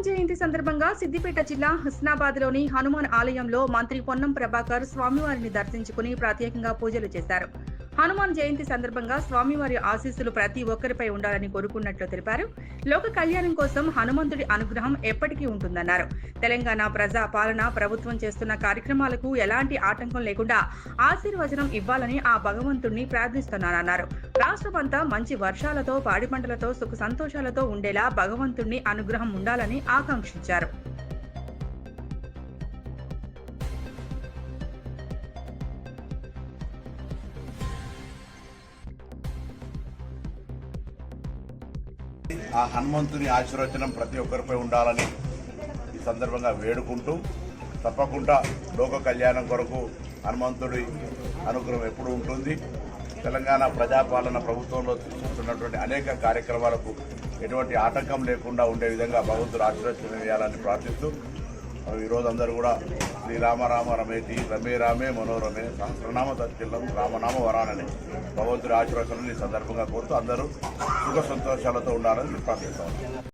హనుమాన్ జయంతి సందర్భంగా సిద్దిపేట జిల్లా హస్నాబాద్లోని హనుమాన్ ఆలయంలో మంత్రి పొన్నం ప్రభాకర్ స్వామివారిని దర్శించుకుని ప్రత్యేకంగా పూజలు చేశారు. హనుమాన్ జయంతి సందర్భంగా స్వామివారి ఆశీస్సులు ప్రతి ఒక్కరిపై ఉండాలని కోరుకున్నట్లు తెలిపారు. లోక కళ్యాణం కోసం హనుమంతుడి అనుగ్రహం ఎప్పటికీ ఉంటుందన్నారు. తెలంగాణ ప్రజా పాలన ప్రభుత్వం చేస్తున్న కార్యక్రమాలకు ఎలాంటి ఆటంకం లేకుండా ఆశీర్వచనం ఇవ్వాలని ఆ భగవంతుణ్ణి ప్రార్థిస్తున్నానన్నారు. రాష్ట్రమంతా మంచి వర్షాలతో పాడి పంటలతో సుఖ సంతోషాలతో ఉండేలా భగవంతుణ్ణి అనుగ్రహం ఉండాలని ఆకాంక్షించారు. ఆ హనుమంతుని ఆశీర్వచనం ప్రతి ఒక్కరిపై ఉండాలని ఈ సందర్భంగా వేడుకుంటూ తప్పకుండా లోక కళ్యాణం కొరకు హనుమంతుడి అనుగ్రహం ఎప్పుడు ఉంటుంది. తెలంగాణ ప్రజాపాలన ప్రభుత్వంలో తీసుకుంటున్నటువంటి అనేక కార్యక్రమాలకు ఎటువంటి ఆటంకం లేకుండా ఉండే విధంగా భగవంతుడు ఆశీర్వచనం చేయాలని ప్రార్థిస్తూ ఈరోజు అందరూ కూడా శ్రీ రామ రమేతి రమే రామే మనోరమే సహస్రనామ తత్కిల్లం రామనామ వరానని భగవంతుడి ఆశీర్వచనం ఈ సందర్భంగా కోరుతూ అందరూ సుఖ సంతోషాలతో ఉండాలని ప్రార్థిస్తాం.